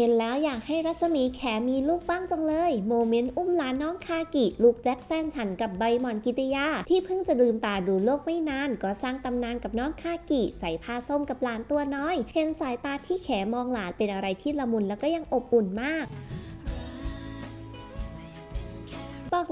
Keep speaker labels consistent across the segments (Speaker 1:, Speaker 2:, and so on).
Speaker 1: เห็นแล้วอยากให้รัศมีแขมีลูกบ้างจังเลย โมเมนต์อุ้มหลานน้องคากิ ลูกแจ็คแฟนฉันกับใบหมอนกิติยา ที่เพิ่งจะลืมตาดูโลกไม่นาน ก็สร้างตำนานกับน้องคากิ ใส่ผ้าส้มกับหลานตัวน้อย เห็นสายตาที่แขมองหลานเป็นอะไรที่ละมุนแล้วก็ยังอบอุ่นมาก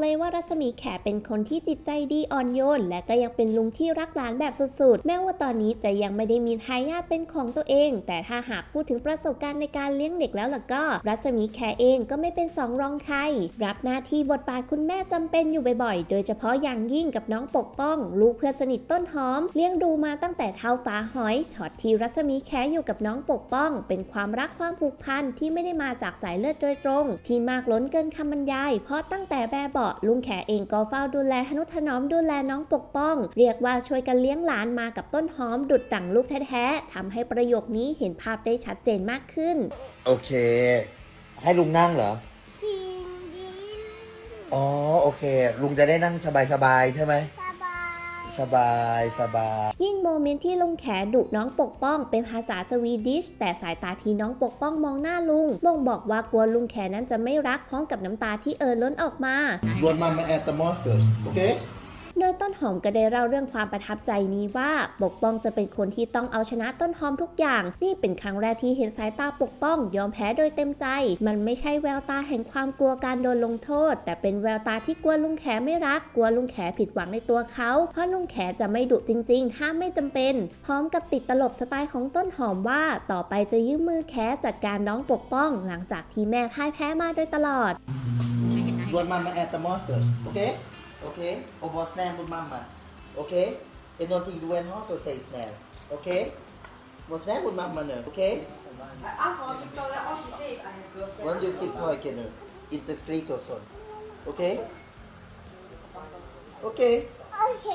Speaker 1: เลยว่ารัศมีแขเป็นคนที่จิตใจดีอ่อนโยน และก็ยังเป็นลุงที่รักหลานแบบสุดๆ แม้ว่าตอนนี้จะยังไม่ได้มีทายาทเป็นของตัวเอง แต่ถ้าหากพูดถึงประสบการณ์ในการเลี้ยงเด็กแล้วล่ะก็ รัศมีแขเองก็ไม่เป็นสองรองใคร รับหน้าที่บทบาทคุณแม่จำเป็นอยู่บ่อยๆ โดยเฉพาะอย่างยิ่งกับน้องปกป้อง ลูกเพื่อนสนิทต้นหอม เลี้ยงดูมาตั้งแต่เท้าฟ้าหอยช็อตที่รัศมีแขอยู่กับน้องปกป้อง เป็นความรักความผูกพันที่ไม่ได้มาจากสายเลือดโดยตรง ที่มากล้นเกินคำบรรยาย เพราะตั้งแต่แบบบลุงแขเองก็เฝ้าดูแลทนุถนอมดูแลน้องปกป้อง เรียกว่าช่วยกันเลี้ยงหลานมากับต้นหอมดุดดั่งลูกแท้ๆทำให้ประโยคนี้เห็นภาพได้ชัดเจนมากขึ้น
Speaker 2: โอเค ให้ลุงนั่งเหรอ
Speaker 3: พิงดิน
Speaker 2: อ๋อ โอเค ลุงจะได้นั่งสบายๆใช่ไหม
Speaker 3: สบาย
Speaker 2: สบายสบาย
Speaker 1: ยิ่งโมเมนต์ที่ลุงแขดุน้องปกป้อง เป็นภาษาสวีดิช แต่สายตาที่น้องปกป้องมองหน้าลุงบ่งบอกว่ากลัวลุงแขนั้นจะไม่รักพร้อมกับน้ำตาที่เอ่อล้นออกมา
Speaker 2: Låt mamma äta mat först, okej?
Speaker 1: โดยต้นหอมก็ได้เล่าเรื่องความประทับใจนี้ว่าปกป้องจะเป็นคนที่ต้องเอาชนะต้นหอมทุกอย่าง นี่เป็นครั้งแรกที่เห็นสายตาปกป้อง ยอมแพ้โดยเต็มใจ มันไม่ใช่แววตาแห่งความกลัวการโดนลงโทษ แต่เป็นแววตาที่กลัวลุงแขไม่รัก กลัวลุงแขผิดหวังในตัวเขาเพราะลุงแขจะไม่ดุจริงๆถ้ามไม่จำเป็น พร้อมกับติดตลกสไตล์ของต้นหอมว่า ต่อไปจะยืมมือแขจัดการน้องปกป้อง หลังจากที่แม่พ่ายแพ้มาโดยตลอด
Speaker 2: Låt mamma äta mat först, okej? okay? Och vara snäll mot mamma. Okej? Okay? Är det någonting du än har så säg snäll. Okay? Var snäll mot mamma nu. Okej? Var en duktig pojke nu. Inte skrik och sånt. Okay? Okay.
Speaker 3: โอเค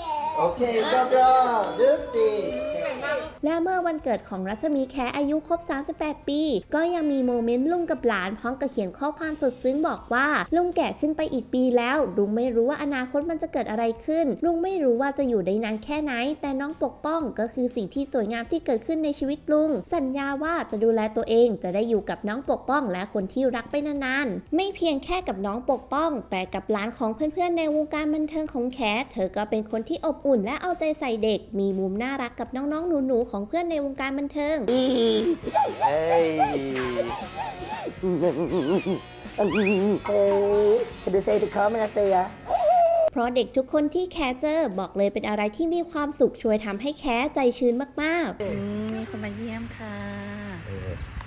Speaker 2: Okej, bra bra! Duktig!
Speaker 1: และเมื่อวันเกิดของรัศมีแขอายุครบ 38 ปี ก็ยังมีโมเมนต์ลุงกับหลานพร้อมกับเขียนข้อความสุดซึ้งบอกว่า ลุงแก่ขึ้นไปอีกปีแล้ว ลุงไม่รู้ว่าอนาคตมันจะเกิดอะไรขึ้น ลุงไม่รู้ว่าจะอยู่ได้นานแค่ไหน แต่น้องปกป้องก็คือสิ่งที่สวยงามที่เกิดขึ้นในชีวิตลุง สัญญาว่าจะดูแลตัวเองจะได้อยู่กับน้องปกป้อง และคนที่รักไปนานๆ ไม่เพียงแค่กับน้องปกป้อง แต่กับหลานของเพื่อนๆในวงการบันเทิงของแขเธอก็เป็นคนที่อบอุ่นและเอาใจใส่เด็ก มีมุมน่ารักกับน้องๆหนูๆของเพื่อนในวงการบันเทิงเพราะเด็กทุกคนที่แคร์เจอบอกเลยเป็นอะไรที่มีความสุขช่วยทำให้แคร์ใจชื้นมาก
Speaker 4: อืมมีคนมาเยี่ยมค่ะ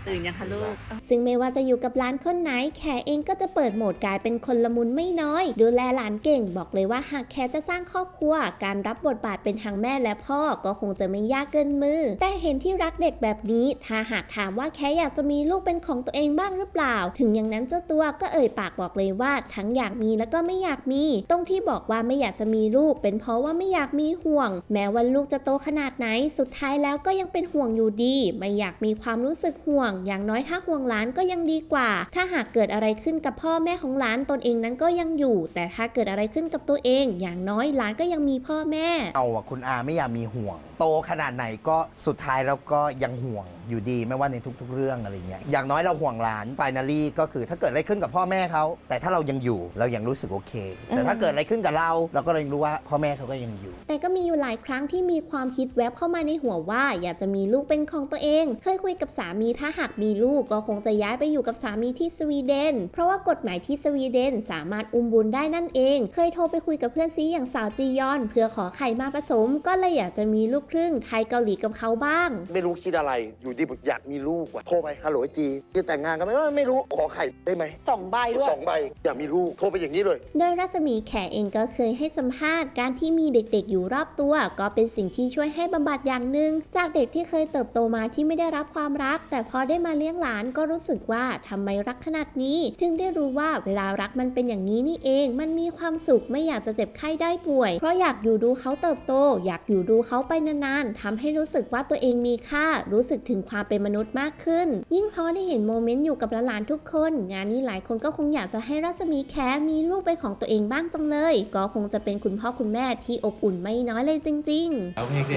Speaker 4: ตื่นยังคะลูก
Speaker 1: ๆซึ่งไม่ว่าจะอยู่กับหลานคนไหนแคร์เองก็จะเปิดโหมดกลายเป็นคนละมุนไม่น้อย ดูแลหลานเก่ง บอกเลยว่าหากแคร์จะสร้างครอบครัว การรับบทบาทเป็นทั้งแม่และพ่อก็คงจะไม่ยากเกินมือ แต่เห็นที่รักเด็กแบบนี้ ถ้าหากถามว่าแคร์อยากจะมีลูกเป็นของตัวเองบ้างหรือเปล่า ถึงอย่างนั้นเจ้าตัวก็เอ่ยปากบอกเลยว่าทั้งอยากมีแล้วก็ไม่อยากมี ตรงที่บอกว่าไม่อยากจะมีลูก เป็นเพราะว่าไม่อยากมีห่วง แม้ว่าลูกจะโตขนาดไหน สุดท้ายแล้วก็ยังเป็นห่วงอยู่ดี ไม่อยากมีความรู้สึกห่วงอย่างน้อยถ้าห่วงหลานก็ยังดีกว่า ถ้าหากเกิดอะไรขึ้นกับพ่อแม่ของหลานตนเองนั้นก็ยังอยู่ แต่ถ้าเกิดอะไรขึ้นกับตัวเอง อย่างน้อยหลานก็ยังมีพ่อแม่
Speaker 5: เอาอะคุณอาไม่อยากมีห่วง โตขนาดไหนก็สุดท้ายแล้วก็ยังห่วงอยู่ดีไม่ว่าในทุก ๆ เรื่องอะไรเงี้ยอย่างน้อยเราห่วงหลานฟ i นาลี่ก็คือถ้าเกิดอะไรขึ้นกับพ่อแม่เขาแต่ถ้าเรายังอยู่เรายังรู้สึกโอเค แต่ถ้าเกิดอะไรขึ้นกับเรา เราก็ยังรู้ว่าพ่อแม่เขาก็ยังอยู่
Speaker 1: แต่ก็มีอยู่หลายครั้งที่มีความคิดแวบเข้ามาในหัวว่า อยากจะมีลูกเป็นของตัวเอง เคยคุยกับสามีถ้าหากมีลูกก็คงจะย้ายไปอยู่กับสามีที่สวีเดน เพราะว่ากฎหมายที่สวีเดนสามารถอุ้มบุญได้นั่นเอง เคยโทรไปคุยกับเพื่อนซีอย่างสาวจียอน เพื่อขอไข่มาผสม ก็เลยอยากจะมีลูกครึ่งไทยเกาหลีกับเขาบ้าง
Speaker 5: ไม่รู้คิดอะไรอยู่ดีอยากมีลูกว่ะโทรไปฮัลโหลจีจะแต่งงานกันไหมว่าไม่รู้ขอไข่ได้ไหม
Speaker 4: สองใบด้วย
Speaker 5: สองใบอยากมีลูกโทรไปอย่างนี้เลย
Speaker 1: โดยรัศมีแขเองก็เคยให้สัมภาษณ์การที่มีเด็กๆ อยู่รอบตัว ก็เป็นสิ่งที่ช่วยให้บำบัดอย่างหนึ่งจากเด็กที่เคยเติบโตมาที่ไม่ได้รับความรัก แต่พอได้มาเลี้ยงหลานก็รู้สึกว่าทำไมรักขนาดนี้ ถึงได้รู้ว่าเวลารักมันเป็นอย่างนี้นี่เอง มันมีความสุขไม่อยากจะเจ็บไข้ได้ป่วย เพราะอยากอยู่ดูเขาเติบโต อยากอยู่ดูเขาไปนานๆทำให้รู้สึกว่าตัวเองมีค่า รู้สึกถึงความเป็นมนุษย์มากขึ้น ยิ่งพอได้เห็นโมเมนต์อยู่กับหลานๆทุกคน งานนี้หลายคนก็คงอยากจะให้รัศมีแขมีลูกเป็นของตัวเองบ้างจังเลย ก็คงจะเป็นคุณพ่อคุณแม่ที่อบอุ่นไม่น้อยเลยจริง ๆ
Speaker 6: เอาเพลงสิ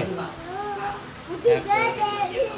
Speaker 3: พี่ก็เด็กพี่